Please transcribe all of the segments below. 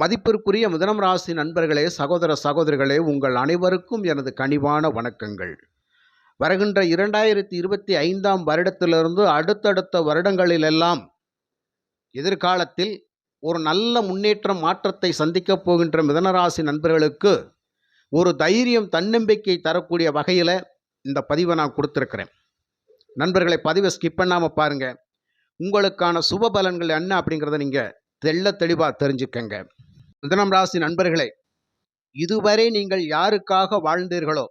மதிப்பிற்குரிய மிதனம் ராசி நண்பர்களே சகோதர சகோதரிகளே உங்கள் அனைவருக்கும் எனது கனிவான வணக்கங்கள். வருகின்ற இரண்டாயிரத்தி இருபத்தி ஐந்தாம் வருடத்திலிருந்து அடுத்தடுத்த வருடங்களிலெல்லாம் எதிர்காலத்தில் ஒரு நல்ல முன்னேற்றம் மாற்றத்தை சந்திக்கப் போகின்ற மிதனராசி நண்பர்களுக்கு ஒரு தைரியம் தன்னம்பிக்கை தரக்கூடிய வகையில் இந்த பதிவை நான் கொடுத்துருக்கிறேன். நண்பர்களை பதிவை ஸ்கிப் பண்ணாமல் பாருங்கள் உங்களுக்கான சுப பலன்கள் என்ன அப்படிங்கிறத நீங்கள் தெள்ள தெளிவாக தெரிஞ்சுக்கங்க. மிதனம் ராசி நண்பர்களே இதுவரை நீங்கள் யாருக்காக வாழ்ந்தீர்களோ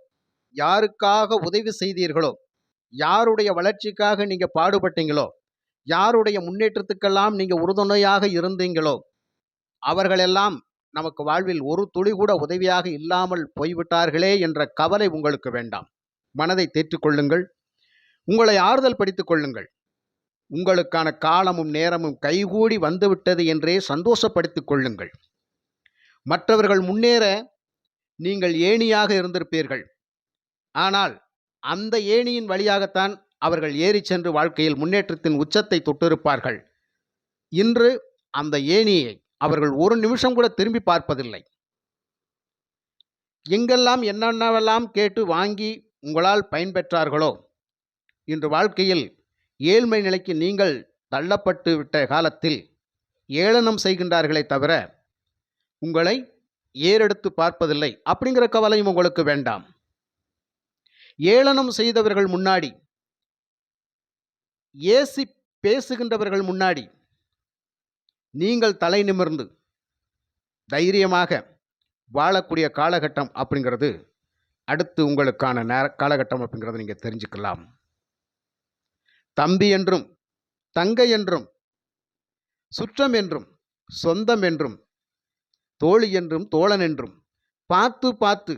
யாருக்காக உதவி செய்தீர்களோ யாருடைய வளர்ச்சிக்காக நீங்கள் பாடுபட்டீங்களோ யாருடைய முன்னேற்றத்துக்கெல்லாம் நீங்கள் உறுதுணையாக இருந்தீங்களோ அவர்களெல்லாம் நமக்கு வாழ்வில் ஒரு துளி கூட உதவியாக இல்லாமல் போய்விட்டார்களே என்ற கவலை உங்களுக்கு வேண்டாம். மனதை தேற்றிக்கொள்ளுங்கள் உங்களை ஆறுதல் படித்துக் கொள்ளுங்கள். உங்களுக்கான காலமும் நேரமும் கைகூடி வந்துவிட்டது என்றே சந்தோஷப்படுத்திக் கொள்ளுங்கள். மற்றவர்கள் முன்னேற நீங்கள் ஏணியாக இருந்திருப்பீர்கள். ஆனால் அந்த ஏணியின் வழியாகத்தான் அவர்கள் ஏறி சென்று வாழ்க்கையில் முன்னேற்றத்தின் உச்சத்தை தொட்டிருப்பார்கள். இன்று அந்த ஏணியை அவர்கள் ஒரு நிமிஷம் கூட திரும்பி பார்ப்பதில்லை. எங்கெல்லாம் என்னென்னவெல்லாம் கேட்டு வாங்கி உங்களால் பயன்பெற்றார்களோ இன்று வாழ்க்கையில் ஏழ்மை நிலைக்கு நீங்கள் தள்ளப்பட்டு விட்ட காலத்தில் ஏளனம் செய்கின்றார்களே தவிர உங்களை ஏறெடுத்து பார்ப்பதில்லை அப்படிங்கிற கவலையும் உங்களுக்கு வேண்டாம். ஏளனம் செய்தவர்கள் முன்னாடி ஏசி பேசுகின்றவர்கள் முன்னாடி நீங்கள் தலை நிமிர்ந்து தைரியமாக வாழக்கூடிய காலகட்டம் அப்படிங்கிறது அடுத்து உங்களுக்கான நேர காலகட்டம் அப்படிங்கிறத நீங்கள் தெரிஞ்சுக்கலாம். தம்பி என்றும் தங்கை என்றும் சுற்றம் என்றும் சொந்தம் என்றும் தோழி என்றும் தோழன் என்றும் பார்த்து பார்த்து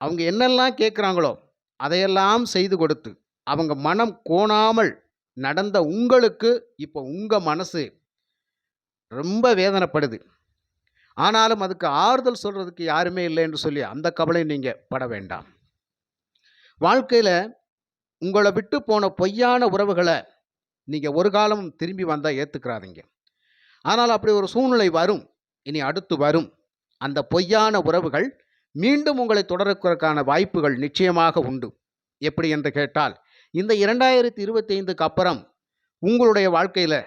அவங்க என்னெல்லாம் கேட்குறாங்களோ அதையெல்லாம் செய்து கொடுத்து அவங்க மனம் கோணாமல் நடந்த உங்களுக்கு இப்போ உங்கள் மனசு ரொம்ப வேதனைப்படுது. ஆனாலும் அதுக்கு ஆறுதல் சொல்கிறதுக்கு யாருமே இல்லை என்று சொல்லி அந்த கவலை நீங்கள் பட வேண்டாம். வாழ்க்கையில் உங்களை விட்டு போன பொய்யான உறவுகளை நீங்கள் ஒரு காலம் திரும்பி வந்தால் ஏற்றுக்கிறாதீங்க ஆனால் அப்படி ஒரு சூழ்நிலை வரும். இனி அடுத்து வரும். அந்த பொய்யான உறவுகள் மீண்டும் உங்களை தொடர்வதற்கான வாய்ப்புகள் நிச்சயமாக உண்டு. எப்படி என்று கேட்டால் இந்த இரண்டாயிரத்தி இருபத்தி ஐந்துக்கு அப்புறம் உங்களுடைய வாழ்க்கையில்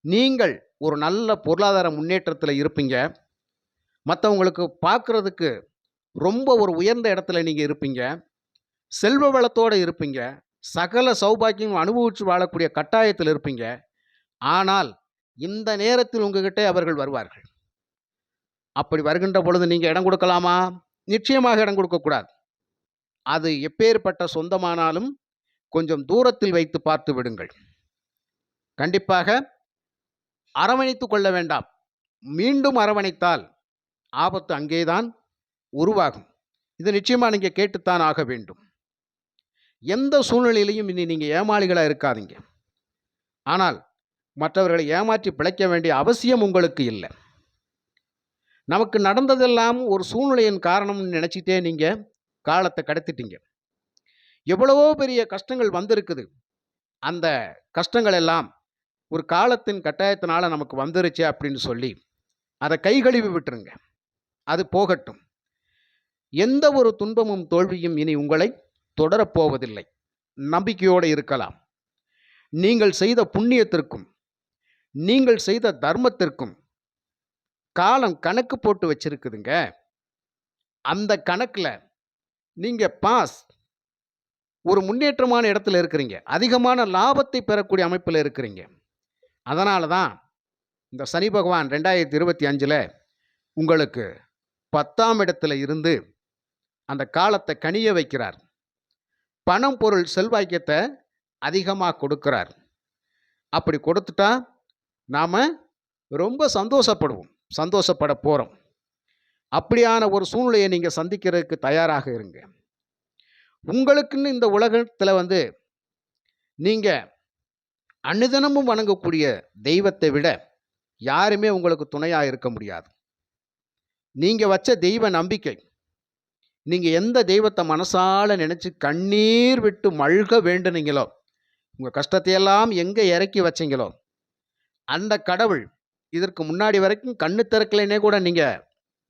நீங்கள் ஒரு நல்ல பொருளாதார முன்னேற்றத்தில் இருப்பீங்க. மற்றவங்களுக்கு பார்க்குறதுக்கு ரொம்ப ஒரு உயர்ந்த இடத்துல நீங்கள் இருப்பீங்க. செல்வ வளத்தோடு இருப்பீங்க. சகல சௌபாக்கியம் அனுபவித்து வாழக்கூடிய கட்டாயத்தில் இருப்பீங்க. ஆனால் இந்த நேரத்தில் உங்ககிட்ட அவர்கள் வருவார்கள். அப்படி வருகின்ற பொழுது நீங்கள் இடம் கொடுக்கலாமா? நிச்சயமாக இடம் கொடுக்கக்கூடாது. அது எப்பேற்பட்ட சொந்தமானாலும் கொஞ்சம் தூரத்தில் வைத்து பார்த்து விடுங்கள். கண்டிப்பாக அரவணைத்து கொள்ள வேண்டாம். மீண்டும் அரவணைத்தால் ஆபத்து அங்கேதான் உருவாகும். இது நிச்சயமாக நீங்கள் கேட்டுத்தான் ஆக வேண்டும். எந்த சூழ்நிலையிலையும் இனி நீங்கள் ஏமாளிகளாக இருக்காதீங்க. ஆனால் மற்றவர்களை ஏமாற்றி பிழைக்க வேண்டிய அவசியம் உங்களுக்கு இல்லை. நமக்கு நடந்ததெல்லாம் ஒரு சூழ்நிலையின் காரணம்னு நினச்சிட்டே நீங்கள் காலத்தை கடத்திட்டீங்க. எவ்வளவோ பெரிய கஷ்டங்கள் வந்திருக்குது. அந்த கஷ்டங்கள் எல்லாம் ஒரு காலத்தின் கட்டாயத்தினால் நமக்கு வந்துருச்சு அப்படின்னு சொல்லி அதை கை கழுவி விட்டுருங்க. அது போகட்டும். எந்த ஒரு துன்பமும் தோல்வியும் இனி உங்களை தொடரப்போவதில்லை. நம்பிக்கையோடு இருக்கலாம். நீங்கள் செய்த புண்ணியத்திற்கும் நீங்கள் செய்த தர்மத்திற்கும் காலம் கணக்கு போட்டு வச்சிருக்குதுங்க. அந்த கணக்கில் நீங்கள் பாஸ். ஒரு முன்னேற்றமான இடத்துல இருக்கிறீங்க. அதிகமான லாபத்தை பெறக்கூடிய அமைப்பில் இருக்கிறீங்க. அதனால தான் இந்த சனி பகவான் ரெண்டாயிரத்தி இருபத்தி அஞ்சில் உங்களுக்கு பத்தாம் இடத்துல இருந்து அந்த காலத்தை கனிய வைக்கிறார். பணம் பொருள் செல்வாக்கியத்தை அதிகமாக கொடுக்கிறார். அப்படி கொடுத்துட்டா நாம் ரொம்ப சந்தோஷப்படுவோம். சந்தோஷப்பட போகிறோம் அப்படியான ஒரு சூழ்நிலையை நீங்கள் சந்திக்கிறதுக்கு தயாராக இருங்க. உங்களுக்குன்னு இந்த உலகத்தில் வந்து நீங்கள் அனுதினமும் வணங்கக்கூடிய தெய்வத்தை விட யாருமே உங்களுக்கு துணையாக இருக்க முடியாது. நீங்கள் வச்ச தெய்வ நம்பிக்கை நீங்கள் எந்த தெய்வத்தை மனசால நினச்சி கண்ணீர் விட்டு மழ்க வேண்டுனீங்களோ உங்கள் கஷ்டத்தையெல்லாம் எங்கே இறக்கி வச்சீங்களோ அந்த கடவுள் இதற்கு முன்னாடி வரைக்கும் கண்ணு திறக்கலைன்னே கூட நீங்கள்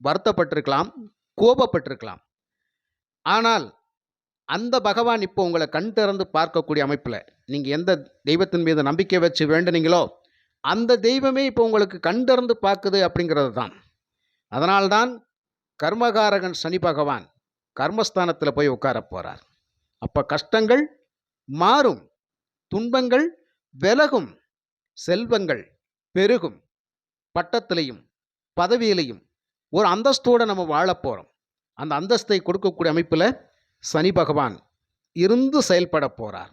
வருத்தப்பட்டிருக்கலாம் கோபப்பட்டிருக்கலாம். ஆனால் அந்த பகவான் இப்போ உங்களை கண் திறந்து பார்க்கக்கூடிய அமைப்பில் நீங்கள் எந்த தெய்வத்தின் மீது நம்பிக்கை வச்சு வேண்டுனீங்களோ அந்த தெய்வமே இப்போ உங்களுக்கு கண் திறந்து பார்க்குது அப்படிங்கிறது தான். அதனால்தான் கர்மகாரகன் சனி பகவான் கர்மஸ்தானத்தில் போய் உட்கார போகிறார் அப்போ கஷ்டங்கள் மாறும். துன்பங்கள் விலகும். செல்வங்கள் பெருகும். பட்டத்திலையும் பதவியிலையும் ஒரு அந்தஸ்தோடு நம்ம வாழப் போகிறோம் அந்த அந்தஸ்தை கொடுக்கக்கூடிய அமைப்பில் சனி பகவான் இருந்து செயல்பட போகிறார்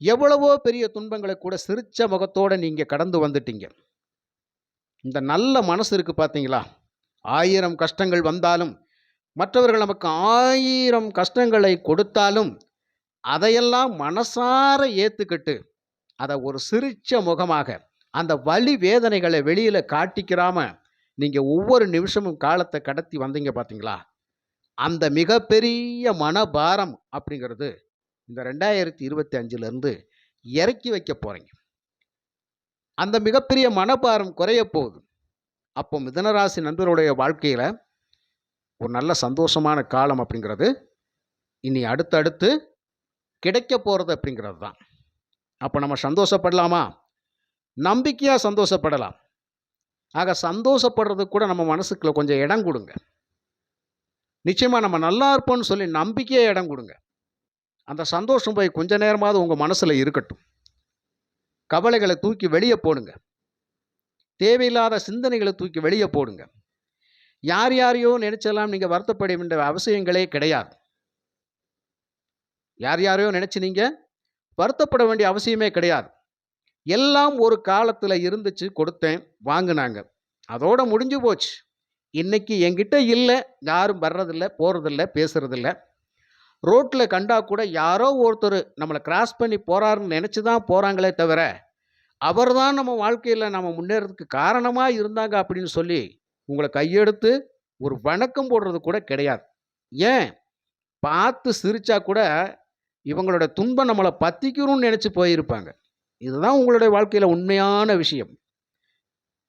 எவ்வளவோ பெரிய துன்பங்களை கூட சிரிச்ச முகத்தோடு நீங்கள் கடந்து வந்துட்டீங்க. இந்த நல்ல மனசு இருக்குது பார்த்தீங்களா ஆயிரம் கஷ்டங்கள் வந்தாலும் மற்றவர்கள் நமக்கு ஆயிரம் கஷ்டங்களை கொடுத்தாலும் அதையெல்லாம் மனசார ஏற்றுக்கிட்டு அதை ஒரு சிரிச்ச முகமாக அந்த வலி வேதனைகளை வெளியில் காட்டிக்கிறாம நீங்கள் ஒவ்வொரு நிமிஷமும் காலத்தை கடத்தி வந்தீங்க பார்த்தீங்களா அந்த மிகப்பெரிய மனபாரம் அப்படிங்கிறது இந்த ரெண்டாயிரத்தி இருபத்தி அஞ்சுலேருந்து இறக்கி வைக்க போகிறீங்க அந்த மிகப்பெரிய மனபாரம் குறைய போகுது. அப்போ மிதனராசி நண்பருடைய வாழ்க்கையில் ஒரு நல்ல சந்தோஷமான காலம் அப்படிங்கிறது இனி அடுத்தடுத்து கிடைக்க போகிறது அப்படிங்கிறது தான். அப்போ நம்ம சந்தோஷப்படலாமா? நம்பிக்கையாக சந்தோஷப்படலாம். ஆக சந்தோஷப்படுறதுக்கு கூட நம்ம மனசுக்குள்ள கொஞ்சம் இடம் கொடுங்க. நிச்சயமாக நம்ம நல்லா இருப்போம்னு சொல்லி நம்பிக்கையாக இடம் கொடுங்க. அந்த சந்தோஷம் போய் கொஞ்ச நேரமாவது உங்கள் மனசில் இருக்கட்டும். கவலைகளை தூக்கி வெளியே போடுங்க. தேவையில்லாத சிந்தனைகளை தூக்கி வெளியே போடுங்க. யார் யாரையோ நினைச்செல்லாம் நீங்கள் வருத்தப்பட வேண்டிய அவசியங்களே கிடையாது. யார் யாரையோ நினச்சி நீங்கள் வருத்தப்பட வேண்டிய அவசியமே கிடையாது. எல்லாம் ஒரு காலத்தில் இருந்துச்சு கொடுத்தேன் வாங்கினாங்க. அதோட முடிஞ்சு போச்சு. இன்னைக்கு என்கிட்ட இல்லை யாரும் வர்றதில்ல போகிறதில்ல பேசுறதில்ல. ரோட்டில் கண்டா கூட யாரோ ஒருத்தர் நம்மளை கிராஸ் பண்ணி போகிறாருன்னு நினச்சி தான் போகிறாங்களே தவிர அவர் தான் நம்ம வாழ்க்கையில் நம்ம முன்னேறதுக்கு காரணமாக இருந்தாங்க அப்படின்னு சொல்லி உங்களை கையெடுத்து ஒரு வணக்கம் போடுறது கூட கிடையாது. ஏன்? பார்த்து சிரித்தா கூட இவங்களோட துன்பம் நம்மளை பற்றிக்கணும்னு நினச்சி போயிருப்பாங்க. இதுதான் உங்களுடைய வாழ்க்கையில் உண்மையான விஷயம்.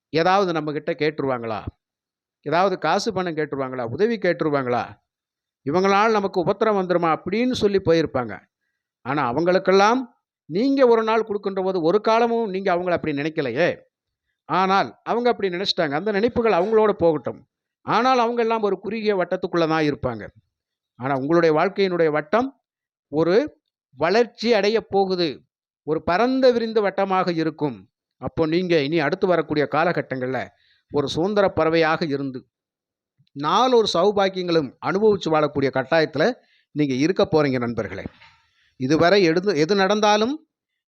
ஏதாவது நம்மக்கிட்ட கேட்டுருவாங்களா? ஏதாவது காசு பணம் கேட்டுருவாங்களா? உதவி கேட்டுருவாங்களா? இவங்களால் நமக்கு உபத்திரம் வந்துருமா? அப்படின்னு சொல்லி போயிருப்பாங்க. ஆனால் அவங்களுக்கெல்லாம் நீங்கள் ஒரு நாள் கொடுக்கின்ற போது ஒரு காலமும் நீங்கள் அவங்கள அப்படி நினைக்கலையே. ஆனால் அவங்க அப்படி நினச்சிட்டாங்க. அந்த நினைப்புகள் அவங்களோட போகட்டும். ஆனால் அவங்க எல்லாம் ஒரு குறுகிய வட்டத்துக்குள்ளே தான் இருப்பாங்க. ஆனால் உங்களுடைய வாழ்க்கையினுடைய வட்டம் ஒரு வளர்ச்சி அடைய போகுது. ஒரு பரந்த விரிந்த வட்டமாக இருக்கும். அப்போ நீங்கள் இனி அடுத்து வரக்கூடிய காலகட்டங்களில் ஒரு சுதந்திர பறவையாக இருந்து நாலொரு சௌபாக்கியங்களும் அனுபவித்து வாழக்கூடிய கட்டாயத்தில் நீங்கள் இருக்க போகிறீங்க நண்பர்களே. இதுவரை எடுத்து எது நடந்தாலும்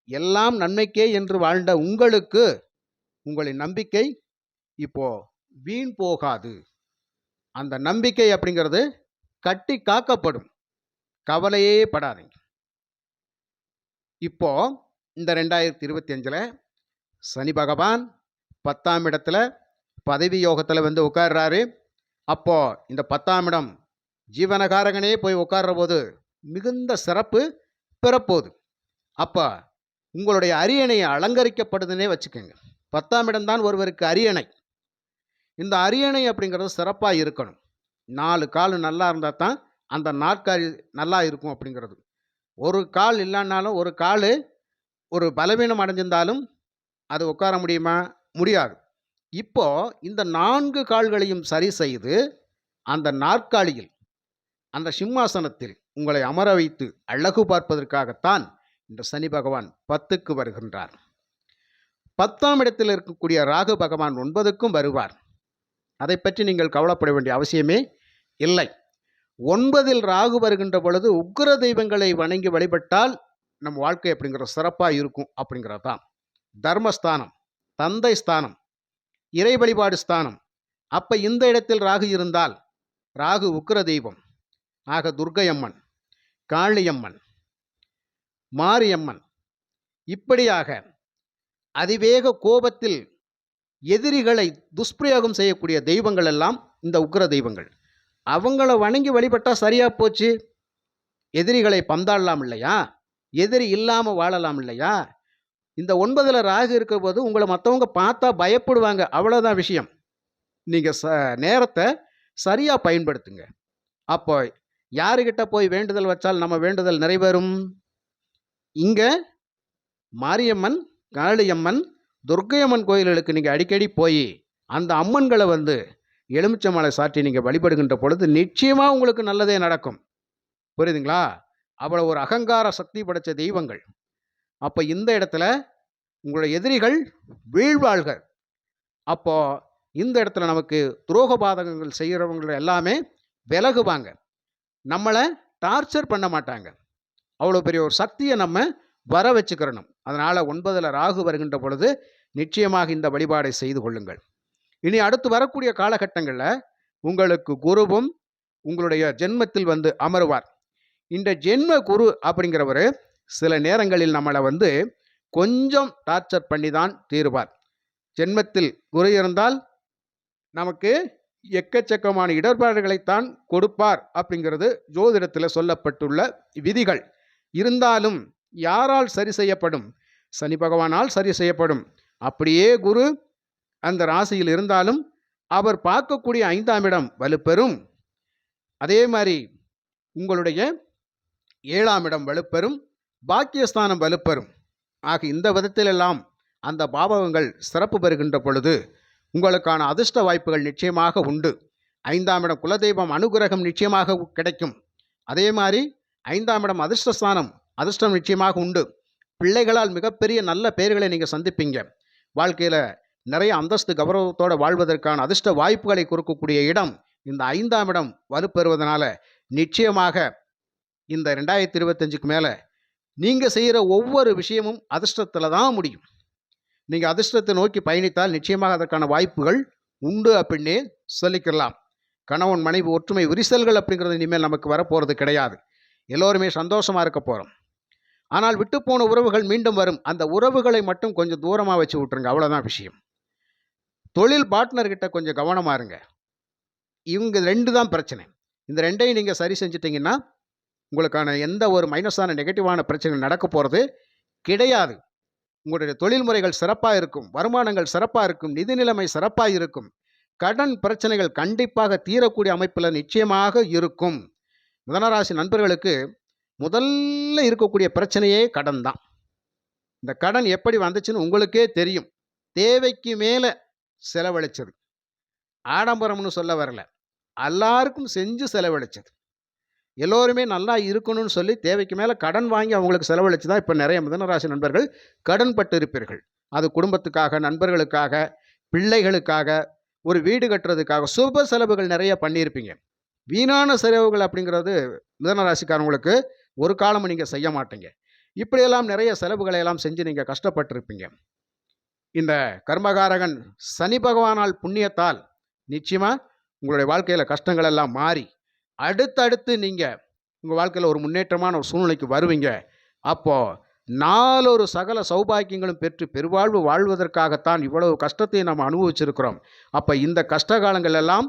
எல்லாம் நன்மைக்கே என்று வாழ்ந்த உங்களுக்கு உங்களின் நம்பிக்கை இப்போ வீண் போகாது. அந்த நம்பிக்கை அப்படிங்கிறது கட்டி காக்கப்படும். கவலையே படாதீங்க. இப்போ இந்த ரெண்டாயிரத்தி இருபத்தி அஞ்சில் சனி பகவான் பத்தாம் இடத்துல பதவி யோகத்தில் வந்து உட்கார்றாரு. அப்போ இந்த பத்தாம் இடம் ஜீவனகாரகனே போய் உட்கார்ற போது மிகுந்த சிறப்பு பிறப்போகுது. அப்போ உங்களுடைய அரியணை அலங்கரிக்கப்படுதுன்னே வச்சுக்கோங்க. பத்தாம் இடம்தான் ஒருவருக்கு அரியணை. இந்த அரியணை அப்படிங்கிறது சிறப்பாக இருக்கணும். நாலு கால் நல்லா இருந்தால் தான் அந்த நாற்காலி நல்லா இருக்கும் அப்படிங்கிறது. ஒரு கால் இல்லைன்னாலும் ஒரு கால் ஒரு பலவீனம் அடைஞ்சிருந்தாலும் அது உட்கார முடியுமா? முடியாது. இப்போ இந்த நான்கு கால்களையும் சரி செய்து அந்த நாற்காலியில் அந்த சிம்மாசனத்தில் உங்களை அமர வைத்து அழகு பார்ப்பதற்காகத்தான் இந்த சனி பகவான் பத்துக்கு வருகின்றார். பத்தாம் இடத்தில் இருக்கக்கூடிய ராகு பகவான் ஒன்பதுக்கும் வருவார். அதை பற்றி நீங்கள் கவலைப்பட வேண்டிய அவசியமே இல்லை. ஒன்பதில் ராகு வருகின்ற பொழுது உக்ர தெய்வங்களை வணங்கி வழிபட்டால் நம் வாழ்க்கை அப்படிங்கிற சிறப்பாக இருக்கும் அப்படிங்கிறது தான். தர்மஸ்தானம் தந்தை ஸ்தானம் இறை வழிபாடு ஸ்தானம். அப்போ இந்த இடத்தில் ராகு இருந்தால் ராகு உக்கிர தெய்வம் ஆக துர்கையம்மன் காளியம்மன் மாரியம்மன். இப்படியாக அதிவேக கோபத்தில் எதிரிகளை துஷ்பிரயோகம் செய்யக்கூடிய தெய்வங்கள் எல்லாம் இந்த உக்கிர தெய்வங்கள். அவங்கள வணங்கி வழிபட்டால் சரியாக போச்சு? எதிரிகளை பந்தாடலாம் இல்லையா? எதிரி இல்லாமல் வாழலாம் இல்லையா? இந்த ஒன்பதில் ராகு இருக்கிற போது உங்களை மற்றவங்க பார்த்தா பயப்படுவாங்க. அவ்வளோதான் விஷயம். நீங்கள் ச நேரத்தை சரியாக பயன்படுத்துங்க. அப்போ யாருக்கிட்ட போய் வேண்டுதல் வச்சால் நம்ம வேண்டுதல் நிறைவேறும்? இங்கே மாரியம்மன் காளியம்மன் துர்க்கையம்மன் கோயில்களுக்கு நீங்கள் அடிக்கடி போய் அந்த அம்மன்களை வந்து எலுமிச்சமலை சாற்றி நீங்கள் வழிபடுகின்ற பொழுது நிச்சயமாக உங்களுக்கு நல்லதே நடக்கும். புரியுதுங்களா? அவ்வளோ ஒரு அகங்கார சக்தி படைத்த தெய்வங்கள். அப்போ இந்த இடத்துல உங்களுடைய எதிரிகள் வீழ்வாள்கள். அப்போ இந்த இடத்துல நமக்கு துரோக பாதகங்கள் செய்கிறவங்க எல்லாமே விலகுவாங்க. நம்மளை டார்ச்சர் பண்ண மாட்டாங்க. அவ்வளோ பெரிய ஒரு சக்தியை நம்ம வர வச்சுக்கிறணும். அதனால் ஒன்பதில் ராகு வருகின்ற பொழுது நிச்சயமாக இந்த வழிபாடை செய்து கொள்ளுங்கள். இனி அடுத்து வரக்கூடிய காலகட்டங்களில் உங்களுக்கு குருவும் உங்களுடைய ஜென்மத்தில் வந்து அமருவார். இந்த ஜென்ம குரு அப்படிங்கிறவர் சில நேரங்களில் நம்மளை வந்து கொஞ்சம் டார்ச்சர் பண்ணி தான் தீருவார். ஜென்மத்தில் குரு இருந்தால் நமக்கு எக்கச்சக்கமான இடர்பாடுகளைத்தான் கொடுப்பார் அப்படிங்கிறது ஜோதிடத்தில் சொல்லப்பட்டுள்ள விதிகள். இருந்தாலும் யாரால் சரி செய்யப்படும்? சனி பகவானால் சரி செய்யப்படும். அப்படியே குரு அந்த ராசியில் இருந்தாலும் அவர் பார்க்கக்கூடிய ஐந்தாம் இடம் வலுப்பெறும். அதே மாதிரி உங்களுடைய ஏழாம் இடம் வலுப்பெறும் பாக்கியஸ்தானம் வலுப்பெறும். ஆக இந்த விதத்திலெல்லாம் அந்த பாவகங்கள் சிறப்பு பெறுகின்ற பொழுது உங்களுக்கான அதிர்ஷ்ட வாய்ப்புகள் நிச்சயமாக உண்டு. ஐந்தாம் இடம் குலதெய்வம் அனுகிரகம் நிச்சயமாக கிடைக்கும். அதே மாதிரி ஐந்தாம் இடம் அதிர்ஷ்டஸ்தானம் அதிர்ஷ்டம் நிச்சயமாக உண்டு. பிள்ளைகளால் மிகப்பெரிய நல்ல பெயர்களை நீங்கள் சந்திப்பீங்க. வாழ்க்கையில் நிறைய அந்தஸ்து கௌரவத்தோடு வாழ்வதற்கான அதிர்ஷ்ட வாய்ப்புகளை கொடுக்கக்கூடிய இடம் இந்த ஐந்தாம் இடம் வலுப்பெறுவதனால நிச்சயமாக இந்த ரெண்டாயிரத்தி இருபத்தஞ்சுக்கு மேலே நீங்கள் செய்கிற ஒவ்வொரு விஷயமும் அதிர்ஷ்டத்தில் தான் முடியும். நீங்கள் அதிர்ஷ்டத்தை நோக்கி பயணித்தால் நிச்சயமாக அதற்கான வாய்ப்புகள் உண்டு அப்படின்னே சொல்லிக்கலாம். கணவன் மனைவி ஒற்றுமை விரிசல்கள் அப்படிங்கிறது இனிமேல் நமக்கு வரப்போகிறது கிடையாது. எல்லோருமே சந்தோஷமாக இருக்க போகிறோம் ஆனால் விட்டுப்போன உறவுகள் மீண்டும் வரும். அந்த உறவுகளை மட்டும் கொஞ்சம் தூரமாக வச்சு விட்ருங்க அவ்வளோதான் விஷயம். தொழில் பார்ட்னர்கிட்ட கொஞ்சம் கவனமாக இருங்க. இவங்க ரெண்டு தான் பிரச்சனை. இந்த ரெண்டையும் நீங்கள் சரி செஞ்சிட்டிங்கன்னா உங்களுக்கான எந்த ஒரு மைனஸான நெகட்டிவான பிரச்சனைகள் நடக்க போகிறது கிடையாது. உங்களுடைய தொழில் முறைகள் சிறப்பாக இருக்கும். வருமானங்கள் சிறப்பாக இருக்கும். நிதி நிலைமை சிறப்பாக இருக்கும். கடன் பிரச்சனைகள் கண்டிப்பாக தீரக்கூடிய அமைப்பில் நிச்சயமாக இருக்கும். மிதனராசி நண்பர்களுக்கு முதல்ல இருக்கக்கூடிய பிரச்சனையே கடன் தான். இந்த கடன் எப்படி வந்துச்சுன்னு உங்களுக்கே தெரியும். தேவைக்கு மேலே செலவழிச்சது. ஆடம்பரம்னு சொல்ல வரல. எல்லாருக்கும் செஞ்சு செலவழிச்சது. எல்லோருமே நல்லா இருக்கணும்னு சொல்லி தேவைக்கு மேலே கடன் வாங்கி அவங்களுக்கு செலவழித்து தான் இப்போ நிறைய மிதனராசி நண்பர்கள் கடன் பட்டு இருப்பீர்கள். அது குடும்பத்துக்காக நண்பர்களுக்காக பிள்ளைகளுக்காக ஒரு வீடு கட்டுறதுக்காக சுப செலவுகள் நிறைய பண்ணியிருப்பீங்க. வீணான செலவுகள் அப்படிங்கிறது மிதனராசிக்காரவங்களுக்கு ஒரு காலமும் நீங்கள் செய்ய மாட்டீங்க. இப்படியெல்லாம் நிறைய செலவுகளை எல்லாம் செஞ்சு நீங்கள் கஷ்டப்பட்டிருப்பீங்க. இந்த கர்மகாரகன் சனி பகவானால் புண்ணியத்தால் நிச்சயமாக உங்களுடைய வாழ்க்கையில் கஷ்டங்கள் எல்லாம் மாறி அடுத்தடுத்து நீங்கள் உங்கள் வாழ்க்கையில் ஒரு முன்னேற்றமான ஒரு சூழ்நிலைக்கு வருவீங்க. அப்போது நாலொரு சகல சௌபாக்கியங்களும் பெற்று பெருவாழ்வு வாழ்வதற்காகத்தான் இவ்வளவு கஷ்டத்தை நம்ம அனுபவிச்சிருக்கிறோம். அப்போ இந்த கஷ்ட காலங்கள் எல்லாம்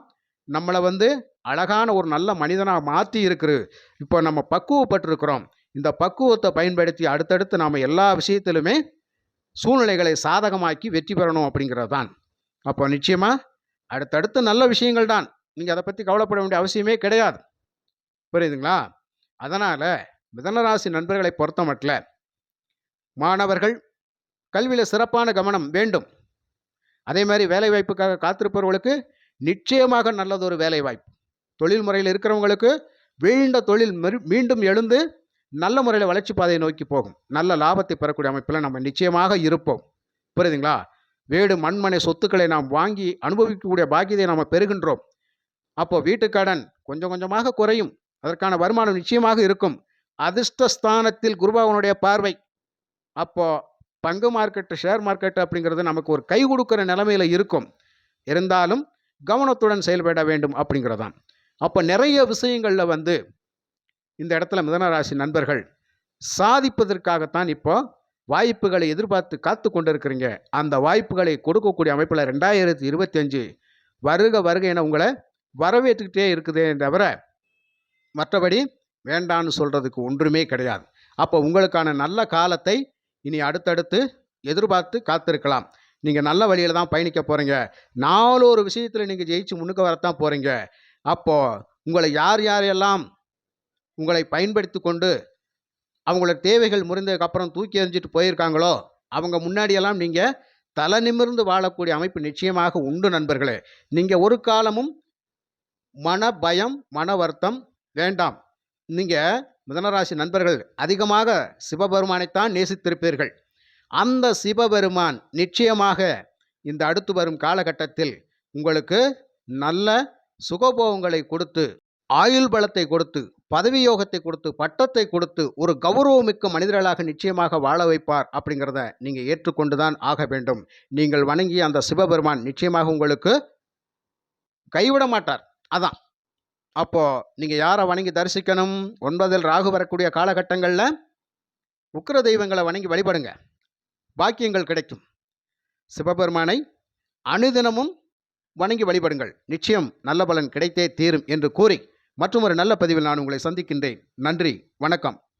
நம்மளை வந்து அழகான ஒரு நல்ல மனிதனாக மாற்றி இருக்குது. இப்போ நம்ம பக்குவப்பட்டிருக்கிறோம். இந்த பக்குவத்தை பயன்படுத்தி அடுத்தடுத்து நாம் எல்லா விஷயத்திலுமே சூழ்நிலைகளை சாதகமாக்கி வெற்றி பெறணும் அப்படிங்கிறது தான் அப்போ நிச்சயமாக அடுத்தடுத்து நல்ல விஷயங்கள் தான். நீங்கள் அதை பற்றி கவலைப்பட வேண்டிய அவசியமே கிடையாது. புரியுதுங்களா? அதனால் மிதனராசி நண்பர்களை பொறுத்த மட்டும் மாணவர்கள் கல்வியில் சிறப்பான கவனம் வேண்டும். அதே மாதிரி வேலைவாய்ப்புக்காக காத்திருப்பவர்களுக்கு நிச்சயமாக நல்லதொரு வேலைவாய்ப்பு தொழில் முறையில் இருக்கிறவங்களுக்கு வீழ்ந்த தொழில் மீண்டும் எழுந்து நல்ல முறையில் வளர்ச்சி பாதையை நோக்கி போகும். நல்ல லாபத்தை பெறக்கூடிய அமைப்பில் நம்ம நிச்சயமாக இருப்போம். புரியுதுங்களா? வீடு மண்மனை சொத்துக்களை நாம் வாங்கி அனுபவிக்கக்கூடிய பாக்கியத்தை நாம் பெறுகின்றோம். அப்போ வீட்டுக்கடன் கொஞ்சம் கொஞ்சமாக குறையும். அதற்கான வருமானம் நிச்சயமாக இருக்கும். அதிர்ஷ்டஸ்தானத்தில் குருபாவனுடைய பார்வை. அப்போ பங்கு மார்க்கெட்டு ஷேர் மார்க்கெட்டு அப்படிங்கிறது நமக்கு ஒரு கை கொடுக்குற நிலைமையில் இருக்கும். இருந்தாலும் கவனத்துடன் செயல்பட வேண்டும் அப்படிங்கிறதான். அப்போ நிறைய விஷயங்களில் வந்து இந்த இடத்துல மிதனராசி நண்பர்கள் சாதிப்பதற்காகத்தான் இப்போ வாய்ப்புகளை எதிர்பார்த்து காத்து கொண்டிருக்கிறீங்க. அந்த வாய்ப்புகளை கொடுக்கக்கூடிய அமைப்பில் ரெண்டாயிரத்தி இருபத்தஞ்சு வருக வருக என உங்களை வரவேற்றுக்கிட்டே இருக்குதே தவிர மற்றபடி வேண்டான்னு சொல்கிறதுக்கு ஒன்றுமே கிடையாது. அப்போ உங்களுக்கான நல்ல காலத்தை இனி அடுத்தடுத்து எதிர்பார்த்து காத்திருக்கலாம். நீங்கள் நல்ல வழியில் தான் பயணிக்க போகிறீங்க நாலொரு விஷயத்தில் நீங்கள் ஜெயிச்சு முன்னுக்கு வரத்தான் போகிறீங்க அப்போது உங்களை யார் யாரெல்லாம் உங்களை பயன்படுத்தி கொண்டு அவங்களோட தேவைகள் முறிந்ததுக்கப்புறம் தூக்கி எறிஞ்சிட்டு போயிருக்காங்களோ அவங்க முன்னாடியெல்லாம் நீங்கள் தலை நிமிர்ந்து வாழக்கூடிய அமைப்பு நிச்சயமாக உண்டு நண்பர்களே. நீங்கள் ஒரு காலமும் மன பயம் மன வருத்தம் வேண்டாம். நீங்கள் மிதனராசி நண்பர்கள் அதிகமாக சிவபெருமானைத்தான் நேசித்திருப்பீர்கள். அந்த சிவபெருமான் நிச்சயமாக இந்த அடுத்து வரும் காலகட்டத்தில் உங்களுக்கு நல்ல சுகபோகங்களை கொடுத்து ஆயுள் பலத்தை கொடுத்து பதவி யோகத்தை கொடுத்து பட்டத்தை கொடுத்து ஒரு கௌரவமிக்க மனிதர்களாக நிச்சயமாக வாழ வைப்பார் அப்படிங்கிறத நீங்கள் ஏற்றுக்கொண்டு தான் ஆக வேண்டும். நீங்கள் வணங்கிய அந்த சிவபெருமான் நிச்சயமாக உங்களுக்கு கைவிட மாட்டார். அதான். அப்போ நீங்கள் யாரை வணங்கி தரிசிக்கணும்? ஒன்பதில் ராகு வரக்கூடிய காலகட்டங்களில் உக்கிர தெய்வங்களை வணங்கி வழிபடுங்க. பாக்கியங்கள் கிடைக்கும். சிவபெருமானை அனுதினமும் வணங்கி வழிபடுங்கள். நிச்சயம் நல்ல பலன் கிடைத்தே தீரும் என்று கூறி மற்றும் ஒரு நல்ல பதிவில் நான் உங்களை சந்திக்கின்றேன். நன்றி. வணக்கம்.